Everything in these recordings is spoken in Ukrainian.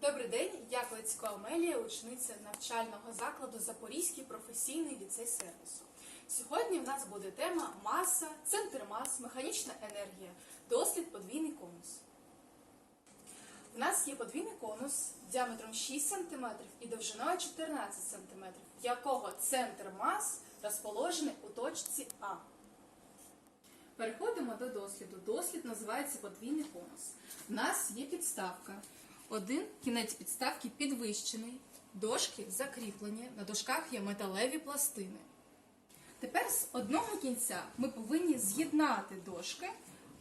Добрий день, я Клицько Амелія, учениця навчального закладу Запорізький професійний ліцей сервісу. Сьогодні в нас буде тема маса, центр мас, механічна енергія, дослід подвійний конус. У нас є подвійний конус діаметром 6 см і довжиною 14 см, якого центр мас розположений у точці А. Переходимо до досліду. Дослід називається подвійний конус. У нас є підставка. Один кінець підставки підвищений, дошки закріплені, на дошках є металеві пластини. Тепер з одного кінця ми повинні з'єднати дошки,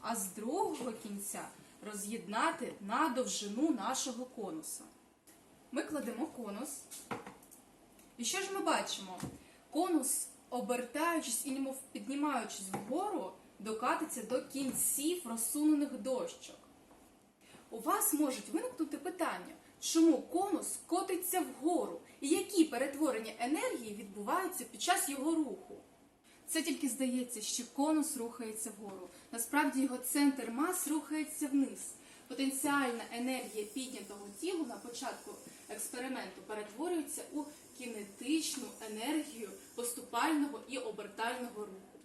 а з другого кінця роз'єднати на довжину нашого конуса. Ми кладемо конус. І що ж ми бачимо? Конус, обертаючись і немов піднімаючись вгору, докатиться до кінців розсунених дощок. У вас можуть виникнути питання, чому конус котиться вгору і які перетворення енергії відбуваються під час його руху. Це тільки здається, що конус рухається вгору. Насправді його центр мас рухається вниз. Потенціальна енергія піднятого тілу на початку експерименту перетворюється у кінетичну енергію поступального і обертального руху.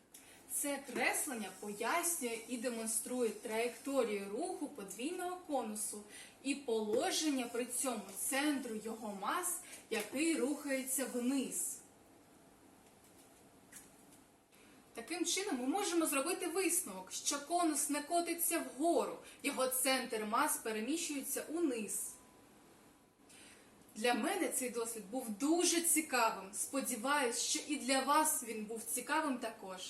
Це креслення пояснює і демонструє траєкторію руху подвійного конусу і положення при цьому центру його мас, який рухається вниз. Таким чином ми можемо зробити висновок, що конус не котиться вгору, його центр мас переміщується униз. Для мене цей дослід був дуже цікавим. Сподіваюсь, що і для вас він був цікавим також.